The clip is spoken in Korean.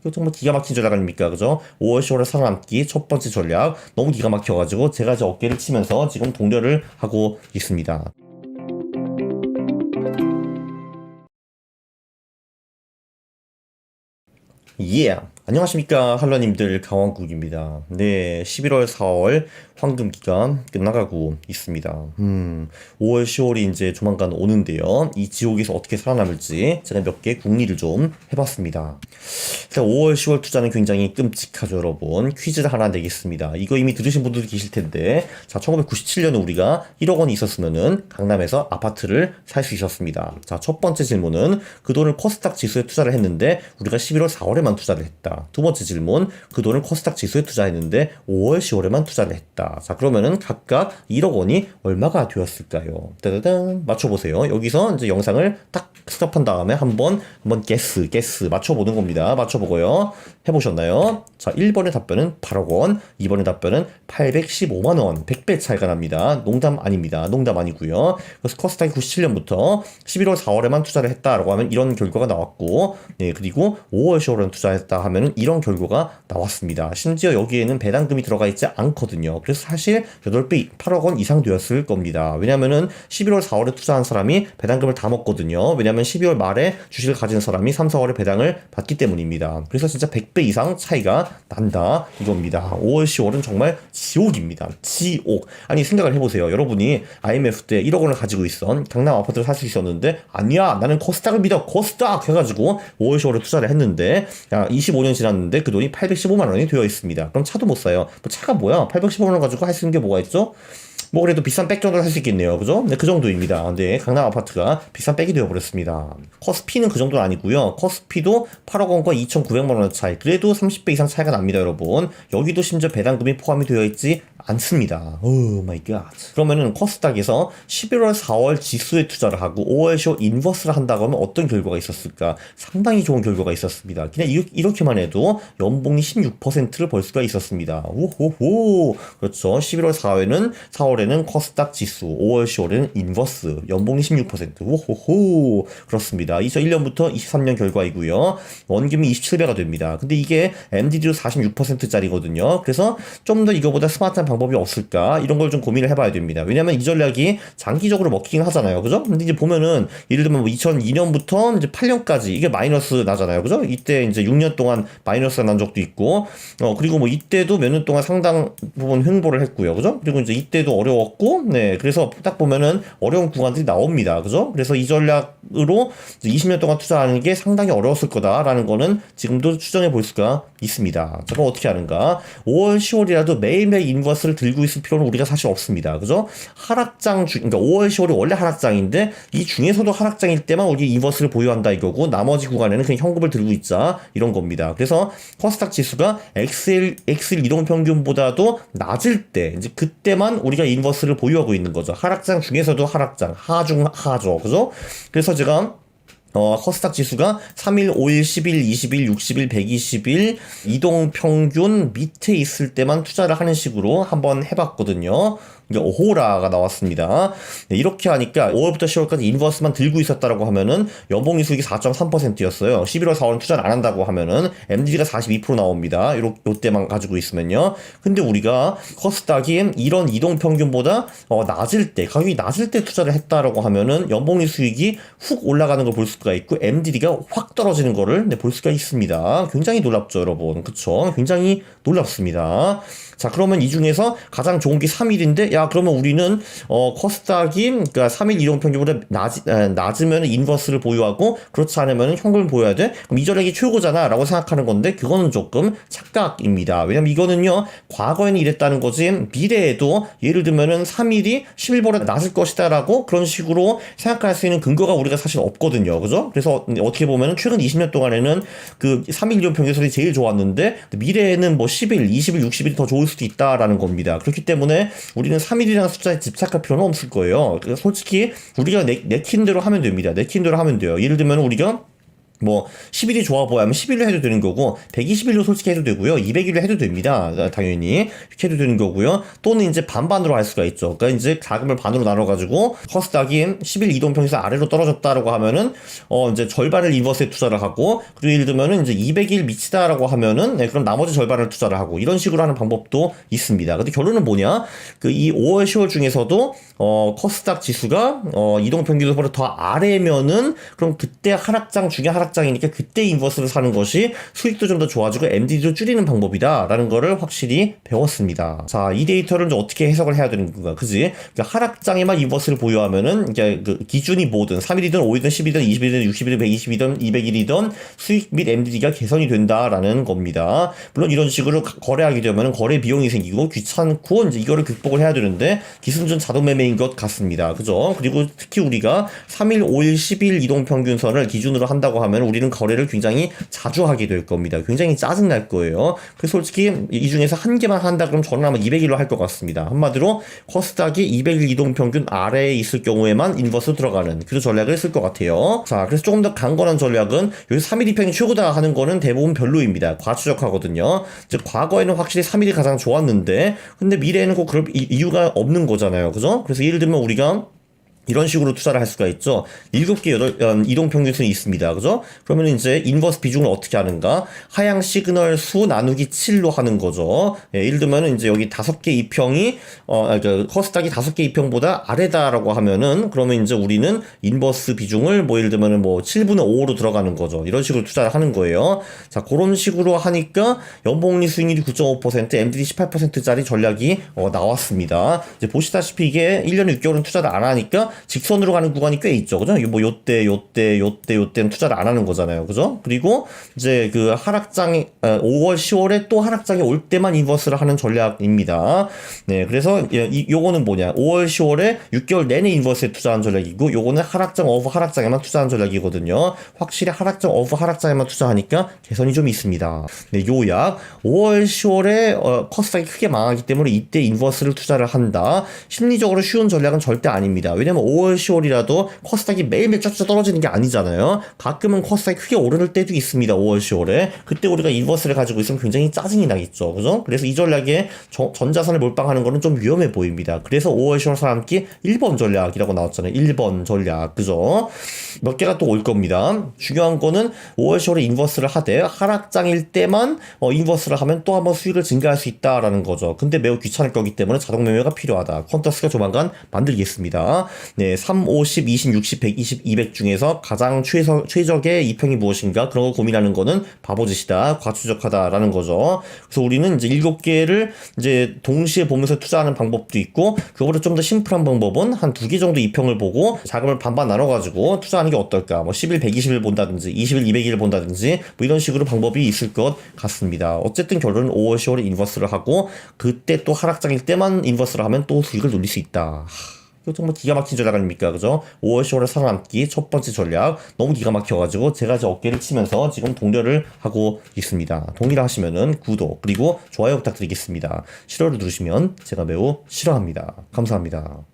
이거 정말 기가 막힌 전략 아닙니까? 그죠? 5월 10월에 살아남기 첫 번째 전략. 너무 기가 막혀가지고 제가 이제 어깨를 치면서 지금 동료를 하고 있습니다. 예. 안녕하십니까 할러님들 강원국입니다. 네, 11월 4월 황금 기간 끝나가고 있습니다. 음, 5월 10월이 이제 조만간 오는데요. 이 지옥에서 어떻게 살아남을지 제가 몇 개 궁리를 좀 해봤습니다. 자, 5월 10월 투자는 굉장히 끔찍하죠, 여러분. 퀴즈를 하나 내겠습니다. 이거 이미 들으신 분들도 계실 텐데, 자, 1997년에 우리가 1억 원이 있었으면은 강남에서 아파트를 살 수 있었습니다. 자, 첫 번째 질문은 그 돈을 코스닥 지수에 투자를 했는데 우리가 11월 4월에 만 투자를 했다. 두 번째 질문, 그 돈을 코스닥 지수에 투자했는데 5월 10월에만 투자를 했다. 자, 그러면은 각각 1억 원이 얼마가 되었을까요? 따다단 맞춰보세요. 여기서 이제 영상을 딱 스톱한 다음에 한번 한번 게스 게스 맞춰보는 겁니다. 맞춰보고요. 해보셨나요? 자, 1번의 답변은 8억 원, 2번의 답변은 815만 원, 100배 차이가 납니다. 농담 아닙니다. 농담 아니고요. 그래서 코스닥이 97년부터 11월 4월에만 투자를 했다라고 하면 이런 결과가 나왔고, 네 그리고 5월 10월에 투자했다 하면은 이런 결과가 나왔습니다. 심지어 여기에는 배당금이 들어가 있지 않거든요. 그래서 사실 8배 8억 원 이상 되었을 겁니다. 왜냐면은 11월 4월에 투자한 사람이 배당금을 다 먹거든요. 왜냐면 12월 말에 주식을 가진 사람이 3, 4월에 배당을 받기 때문입니다. 그래서 진짜 100배 이상 차이가 난다 이겁니다. 5월, 10월은 정말 지옥입니다. 지옥. 아니 생각을 해보세요. 여러분이 IMF 때 1억 원을 가지고 있던 강남 아파트를 살 수 있었는데 아니야 나는 코스닥을 믿어 코스닥 해가지고 5월, 10월에 투자를 했는데 야 25년 지났는데 그 돈이 815만 원이 되어 있습니다. 그럼 차도 못 사요. 뭐 차가 뭐야? 815만 원 가지고 할 수 있는 게 뭐가 있죠? 뭐 그래도 비싼 백 정도 살수 있겠네요. 그죠? 네, 그 정도입니다. 근데 강남 아파트가 비싼 백이 되어버렸습니다. 커스피는 그 정도는 아니고요. 커스피도 8억 원과 2,900만 원 차이. 그래도 30배 이상 차이가 납니다, 여러분. 여기도 심지어 배당금이 포함이 되어 있지 않습니다. 오 마이 갓. 그러면은 코스닥에서 11월 4월 지수에 투자를 하고 5월 10월 인버스를 한다고 하면 어떤 결과가 있었을까? 상당히 좋은 결과가 있었습니다. 그냥 이렇게, 이렇게만 해도 연봉이 16%를 벌 수가 있었습니다. 오호호. 그렇죠. 11월 4월에는 4월에는 코스닥 지수, 5월 10월에는 인버스, 연봉이 16%. 오호호. 그렇습니다. 2001년부터 23년 결과이고요. 원금이 27배가 됩니다. 근데 이게 MDD로 46%짜리거든요. 그래서 좀 더 이거보다 스마트한 방법 이 없을까? 이런 걸 좀 고민을 해봐야 됩니다. 왜냐면 이 전략이 장기적으로 먹히긴 하잖아요. 그죠? 근데 이제 보면은 예를 들면 뭐 2002년부터 이제 8년까지 이게 마이너스 나잖아요. 그죠? 이때 이제 6년 동안 마이너스가 난 적도 있고, 어, 그리고 뭐 이때도 몇 년 동안 상당 부분 횡보를 했고요. 그죠? 그리고 이제 이때도 어려웠고, 네. 그래서 딱 보면은 어려운 구간들이 나옵니다. 그죠? 그래서 이 전략으로 20년 동안 투자하는 게 상당히 어려웠을 거다라는 거는 지금도 추정해 볼 수가 있습니다. 자, 그럼 어떻게 하는가? 5월, 10월이라도 매일매일 인버스를 들고 있을 필요는 우리가 사실 없습니다. 그죠? 하락장 중, 그러니까 5월, 10월이 원래 하락장인데 이 중에서도 하락장일 때만 우리 인버스를 보유한다 이거고 나머지 구간에는 그냥 현금을 들고 있자 이런 겁니다. 그래서 코스닥 지수가 엑셀, 엑셀 이동 평균보다도 낮을 때 이제 그때만 우리가 인버스를 보유하고 있는 거죠. 하락장 중에서도 하락장, 하중 하죠. 그죠? 그래서 제가 어, 코스닥 지수가 3일, 5일, 10일, 20일, 60일, 120일 이동 평균 밑에 있을 때만 투자를 하는 식으로 한번 해봤거든요. 이게 오호라가 나왔습니다. 네, 이렇게 하니까 5월부터 10월까지 인버스만 들고 있었다라고 하면은 연봉 이수익이 4.3%였어요. 11월, 4월은 투자를 안 한다고 하면은 MD가 42% 나옵니다. 요, 요때만 가지고 있으면요. 근데 우리가 코스닥이 이런 이동 평균보다 어, 낮을 때, 가격이 낮을 때 투자를 했다라고 하면은 연봉 이수익이 훅 올라가는 걸 볼 수가 있고 MDD가 확 떨어지는 거를 네, 볼 수가 있습니다. 굉장히 놀랍죠, 여러분. 그쵸? 굉장히 놀랍습니다. 자, 그러면 이 중에서 가장 좋은 게 3일인데, 야, 그러면 우리는, 어, 코스닥이, 그니까 3일 이동 평균보다 낮, 에, 낮으면 인버스를 보유하고, 그렇지 않으면 현금을 보여야 돼? 그럼 이 전략이 최고잖아. 라고 생각하는 건데, 그거는 조금 착각입니다. 왜냐면 이거는요, 과거에는 이랬다는 거지, 미래에도, 예를 들면은 3일이 11보다 낮을 것이다. 라고 그런 식으로 생각할 수 있는 근거가 우리가 사실 없거든요. 그죠? 그래서 어떻게 보면은 최근 20년 동안에는 그 3일 이동 평균설이 제일 좋았는데, 미래에는 뭐 10일, 20일, 60일이 더 좋을 수도 있다라는 겁니다. 그렇기 때문에 우리는 3일이라는 숫자에 집착할 필요는 없을 거예요. 솔직히 우리가 내, 내킨 대로 하면 됩니다. 내킨 대로 하면 돼요. 예를 들면 우리가 뭐 10일이 좋아 보이면 10일로 해도 되는 거고 120일로 솔직히 해도 되고요. 200일로 해도 됩니다. 당연히 이렇게 해도 되는 거고요. 또는 이제 반반으로 할 수가 있죠. 그러니까 이제 자금을 반으로 나눠 가지고 커스닥이 10일 이동 평균선 아래로 떨어졌다라고 하면은 어 이제 절반을 인버스에 투자를 하고 그리고 예를 들면은 이제 200일 미치다라고 하면은 네, 그럼 나머지 절반을 투자를 하고 이런 식으로 하는 방법도 있습니다. 근데 결론은 뭐냐? 그 이 5월 10월 중에서도 어 커스닥 지수가 어 이동 평균선보다 더 아래면은 그럼 그때 하락장 중에 하락 하락장이니까 그때 인버스를 사는 것이 수익도 좀 더 좋아지고 MD도 줄이는 방법이다라는 거를 확실히 배웠습니다. 자, 이 데이터를 어떻게 해석을 해야 되는 건가? 그지? 그러니까 하락장에만 인버스를 보유하면은 이제 그 기준이 뭐든 3일이든 5일이든 10일이든 20일이든 60일이든 120일이든 200일이든 수익 및 MD가 개선이 된다라는 겁니다. 물론 이런 식으로 거래하게 되면 거래 비용이 생기고 귀찮고 이제 이거를 극복을 해야 되는데 기승전 자동 매매인 것 같습니다. 그죠? 그리고 특히 우리가 3일, 5일, 10일 이동 평균선을 기준으로 한다고 하면 우리는 거래를 굉장히 자주 하게 될 겁니다. 굉장히 짜증 날 거예요. 그래서 솔직히 이 중에서 한 개만 한다 그럼 저는 아마 200일로 할 것 같습니다. 한마디로 코스닥이 200일 이동 평균 아래에 있을 경우에만 인버스 들어가는 그 전략을 쓸 것 같아요. 자, 그래서 조금 더 강건한 전략은 여기 3일 이평이 최고다 하는 거는 대부분 별로입니다. 과추적하거든요. 즉 과거에는 확실히 3일이 가장 좋았는데 근데 미래에는 꼭 그럴 이유가 없는 거잖아요. 그죠? 그래서 예를 들면 우리가 이런 식으로 투자를 할 수가 있죠. 7개 여덟 음, 이동 평균선이 있습니다. 그죠? 그러면 이제 인버스 비중을 어떻게 하는가? 하향 시그널 수 나누기 7로 하는 거죠. 예, 예를 들면 이제 여기 5개 이평이 어 그러니까 커스닥이 5개 이평보다 아래다라고 하면은 그러면 이제 우리는 인버스 비중을 뭐 예를 들면은 뭐 7분의 5로 들어가는 거죠. 이런 식으로 투자를 하는 거예요. 자, 그런 식으로 하니까 연봉리 수익률이 9.5%, MDD 18%짜리 전략이 어, 나왔습니다. 이제 보시다시피 이게 1년 6개월은 투자를 안 하니까 직선으로 가는 구간이 꽤 있죠. 그죠? 뭐 요때, 요때, 요때, 요때는 투자를 안 하는 거잖아요. 그죠? 그리고 이제 그 하락장이 5월, 어, 10월에 또 하락장이 올 때만 인버스를 하는 전략입니다. 네, 그래서 이, 요거는 뭐냐? 5월, 10월에 6개월 내내 인버스에 투자한 전략이고 요거는 하락장 오브 하락장에만 투자한 전략이거든요. 확실히 하락장 오브 하락장에만 투자하니까 개선이 좀 있습니다. 네, 요약 5월, 10월에 어, 커스닥이 크게 망하기 때문에 이때 인버스를 투자를 한다. 심리적으로 쉬운 전략은 절대 아닙니다. 왜냐면 5월, 10월이라도 코스닥이 매일매일 쫙쫙 떨어지는 게 아니잖아요. 가끔은 코스닥이 크게 오르는 때도 있습니다. 5월, 10월에. 그때 우리가 인버스를 가지고 있으면 굉장히 짜증이 나겠죠. 그죠? 그래서 이 전략에 저, 전자산을 몰빵하는 거는 좀 위험해 보입니다. 그래서 5월, 10월 사람끼 1번 전략이라고 나왔잖아요. 1번 전략. 그죠? 몇 개가 또 올 겁니다. 중요한 거는 5월, 10월에 인버스를 하되 하락장일 때만 어, 인버스를 하면 또 한번 수익을 증가할 수 있다라는 거죠. 근데 매우 귀찮을 거기 때문에 자동 매매가 필요하다. 퀀터스가 조만간 만들겠습니다. 네, 3, 50, 20, 60, 120, 200 중에서 가장 최서, 최적의 이평이 무엇인가 그런 거 고민하는 거는 바보짓이다, 과추적하다라는 거죠. 그래서 우리는 이제 7개를 이제 동시에 보면서 투자하는 방법도 있고 그거보다 좀 더 심플한 방법은 한 두 개 정도 이평을 보고 자금을 반반 나눠가지고 투자하는 게 어떨까? 뭐 10일, 120일 본다든지 20일, 200일을 본다든지 뭐 이런 식으로 방법이 있을 것 같습니다. 어쨌든 결론은 5월, 10월에 인버스를 하고 그때 또 하락장일 때만 인버스를 하면 또 수익을 놀릴 수 있다. 그 정말 기가 막힌 전략 아닙니까? 그죠? 5월 10월에 살아남기 첫 번째 전략 너무 기가 막혀가지고 제가 이제 어깨를 치면서 지금 동료를 하고 있습니다. 동의를 하시면은 구독 그리고 좋아요 부탁드리겠습니다. 싫어를 누르시면 제가 매우 싫어합니다. 감사합니다.